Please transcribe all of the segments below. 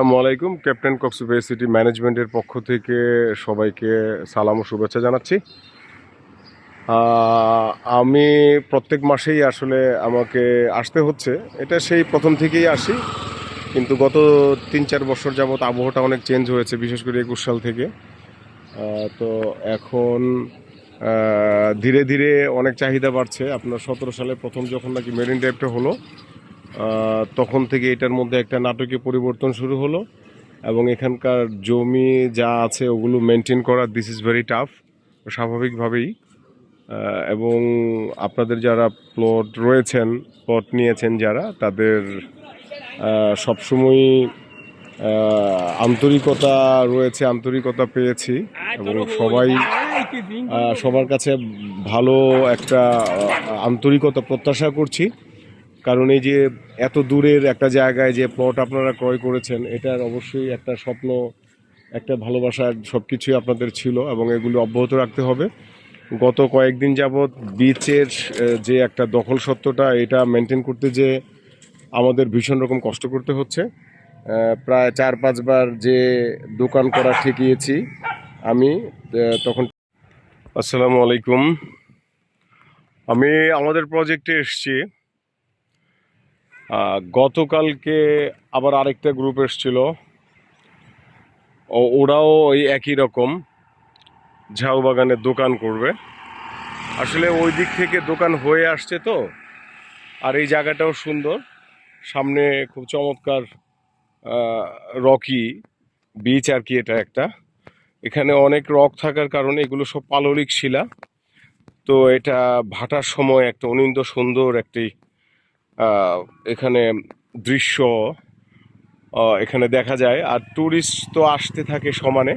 আসসালামু আলাইকুম, captain Cox's Bazar city ম্যানেজমেন্টের পক্ষ থেকে সবাইকে সালাম ও শুভেচ্ছা জানাচ্ছি। আমি প্রত্যেক মাসেই আসলে আমাকে আসতে হচ্ছে, এটা সেই প্রথম থেকেই আসি, কিন্তু গত তিন চার বছর যাবৎ আবহাওয়াটা অনেক চেঞ্জ হয়েছে, বিশেষ করে একুশ সাল থেকে। তো এখন ধীরে ধীরে অনেক চাহিদা বাড়ছে, আপনার সতেরো সালে প্রথম যখন নাকি মেরিন ড্রাইভটা হলো তখন থেকে এটার মধ্যে একটা নাটকীয় পরিবর্তন শুরু হলো এবং এখানকার জমি যা আছে ওগুলো মেনটেন করা দিস ইজ ভেরি টাফ স্বাভাবিকভাবেই। এবং আপনাদের যারা প্লট রয়েছেন প্লট নিয়েছেন যারা তাদের আহ, সবসময়ই আন্তরিকতা রয়েছে আন্তরিকতা পেয়েছি এবং সবাই সবার কাছে ভালো একটা আন্তরিকতা প্রত্যাশা করছি। কারণ এই যে এত দূরের একটা জায়গায় যে প্লট আপনারা ক্রয় করেছেন, এটার অবশ্যই একটা স্বপ্ন, একটা ভালোবাসা সব কিছুই আপনাদের ছিল এবং এগুলো অব্যাহত রাখতে হবে। গত কয়েকদিন যাবৎ বিচের যে একটা দখল সত্ত্বটা এটা মেনটেন করতে যে আমাদের ভীষণ রকম কষ্ট করতে হচ্ছে। প্রায় চার পাঁচবার যে দোকান করা ঠেকিয়েছি আমি তখন আসসালামু আলাইকুম। আমি আমাদের প্রজেক্টে এসেছি। গতকালকে আবার আরেকটা গ্রুপ এসেছিল। ওরাও ওই একই রকম ঝাউ বাগানের দোকান করবে। আসলে ওই দিক থেকে দোকান হয়ে আসছে তো, আর এই জায়গাটাও সুন্দর। সামনে খুব চমৎকার রকি বিচ আর কি এটা একটা। এখানে অনেক রক থাকার কারণে এগুলো সব পাললিক শিলা। তো এটা ভাটার সময় একটা অনিন্দ সুন্দর একটি এখানে দৃশ্য এখানে দেখা যায়। আর ট্যুরিস্ট তো আসতে থাকে সমানে।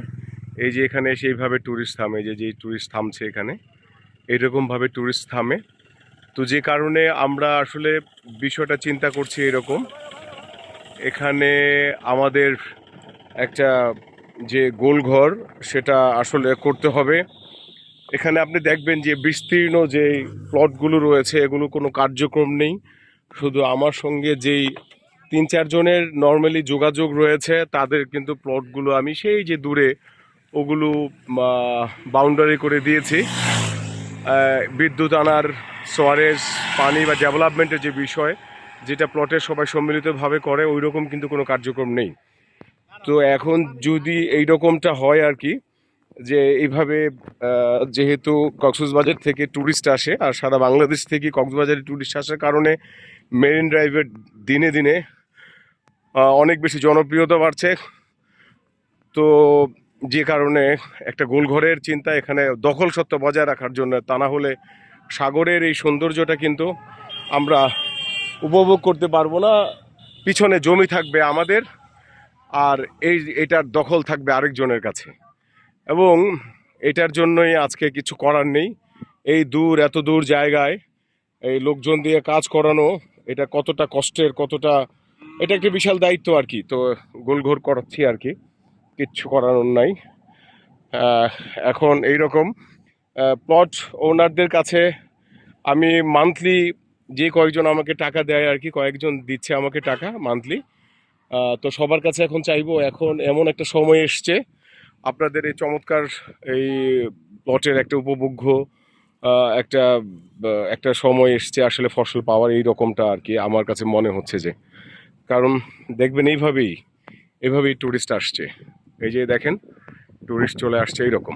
এই যে এখানে সেইভাবে ট্যুরিস্ট থামে যে যে ট্যুরিস্ট থামছে এখানে এরকমভাবে ট্যুরিস্ট থামে। তো যে কারণে আমরা আসলে বিষয়টা চিন্তা করছি এরকম। এখানে আমাদের একটা যে গোলঘর, সেটা আসলে করতে হবে। এখানে আপনি দেখবেন যে বিস্তীর্ণ যে প্লটগুলো রয়েছে, এগুলো কোনো কার্যক্রম নেই। শুধু আমার সঙ্গে যেই তিন চারজনের নর্মালি যোগাযোগ রয়েছে, তাদের কিন্তু প্লটগুলো আমি সেই যে দূরে ওগুলো বাউন্ডারি করে দিয়েছি। বিদ্যুৎ আনার সোয়ারেজ পানি বা ডেভেলপমেন্টের যে বিষয়, যেটা প্লটের সবাই সম্মিলিতভাবে করে ওই রকম কিন্তু কোনো কার্যক্রম নেই। তো এখন যদি এই রকমটা হয় আর কি, যে এইভাবে যেহেতু কক্সবাজার থেকে ট্যুরিস্ট আসে, আর সারা বাংলাদেশ থেকে কক্সবাজারে ট্যুরিস্ট আসার কারণে মেরিন ড্রাইভের দিনে দিনে অনেক বেশি জনপ্রিয়তা বাড়ছে। তো যে কারণে একটা গোলঘরের চিন্তা এখানে দখল সত্ত্ব বজায় রাখার জন্য তা না হলে সাগরের এই সৌন্দর্যটা কিন্তু আমরা উপভোগ করতে পারব না। পিছনে জমি থাকবে আমাদের আর এই এটার দখল থাকবে আরেকজনের কাছে। এবং এটার জন্যই আজকে কিছু করার নেই। এই দূর, এত দূর জায়গায় এই লোকজন দিয়ে কাজ করানো এটা কতটা কষ্টের, কতটা, এটা একটা বিশাল দায়িত্ব আর কি। তো গোলঘোর করাচ্ছি আর কি, কিচ্ছু করানোর নাই। এখন এই রকম প্লট ওনারদের কাছে আমি মান্থলি যে কয়েকজন আমাকে টাকা দেয় আর কি, কয়েকজন দিচ্ছে আমাকে টাকা মান্থলি তো সবার কাছে এখন চাইব, এখন এমন একটা সময় এসছে। আপনাদের এই চমৎকার এই প্লটের একটা উপভোগ্য একটা একটা সময় এসছে আসলে ফসল পাওয়ার এই রকমটা আর কি, আমার কাছে মনে হচ্ছে যে। কারণ দেখবেন এইভাবেই এভাবেই ট্যুরিস্ট আসছে। এই যে দেখেন ট্যুরিস্ট চলে আসছে এইরকম।